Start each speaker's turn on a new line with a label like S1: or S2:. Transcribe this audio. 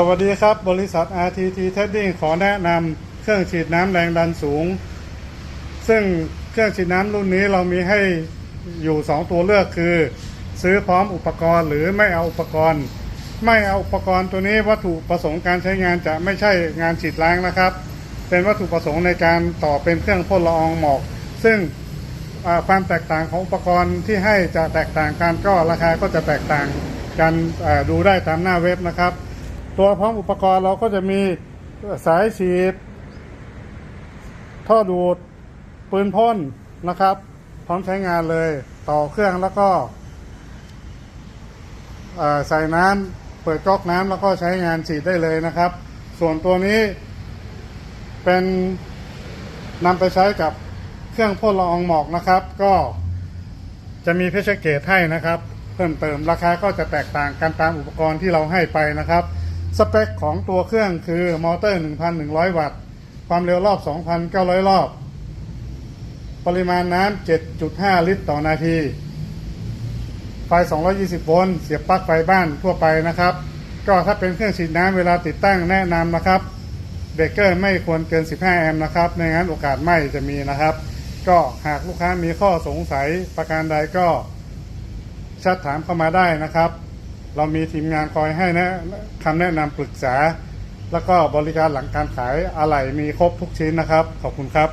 S1: สวัสดีครับ บริษัท RTT Trading ขอแนะนำเครื่องฉีดน้ำแรงดันสูง ซึ่งเครื่องฉีดน้ำรุ่นนี้เรามีให้อยู่ 2 ตัวเลือกคือ ซื้อพร้อมอุปกรณ์หรือไม่เอาอุปกรณ์ ไม่เอาอุปกรณ์ตัวนี้วัตถุประสงค์การใช้งานจะไม่ใช่งานฉีดล้างนะครับ เป็นวัตถุประสงค์ในการต่อเป็นเครื่องพ่นละอองหมอก ซึ่งความแตกต่างของอุปกรณ์ที่ให้จะแตกต่างกันก็ราคาก็จะแตกต่างกันดูได้ตามหน้าเว็บนะครับ ตัวพร้อมอุปกรณ์เราก็จะมีสายฉีด ท่อดูด ปืนพ่นนะครับ พร้อมใช้งานเลยต่อเครื่องแล้วก็ใส่น้ำเปิดก๊อกน้ำแล้วก็ใช้งานฉีดได้เลยนะครับ ส่วนตัวนี้เป็นนำไปใช้กับเครื่องพ่นละอองหมอกนะครับ ก็จะมีเพชรเกตให้นะครับ เพิ่มเติมราคาก็จะแตกต่างกันตามอุปกรณ์ที่เราให้ไปนะครับ สเปคของตัวเครื่องคือมอเตอร์ 1,100 วัตต์ ความเร็วรอบ 2,900 รอบ ปริมาณน้ำ 7.5 ลิตรต่อนาที ไฟ 220 โวลต์ เสียบปลั๊กไฟบ้านทั่วไปนะครับ ก็ถ้าเป็นเครื่องฉีดน้ำเวลาติดตั้งแนะนำนะครับเบรกเกอร์ไม่ควรเกิน 15 แอมป์นะครับไม่งั้นโอกาสไหม้จะมีนะครับ ก็หากลูกค้ามีข้อสงสัยประการใดก็ชัดถามเข้ามาได้นะครับ เรามีทีมงานคอยให้นะคำแนะนำปรึกษา แล้วก็บริการหลังการขายอะไหล่มีครบทุกชิ้นนะครับ ขอบคุณครับ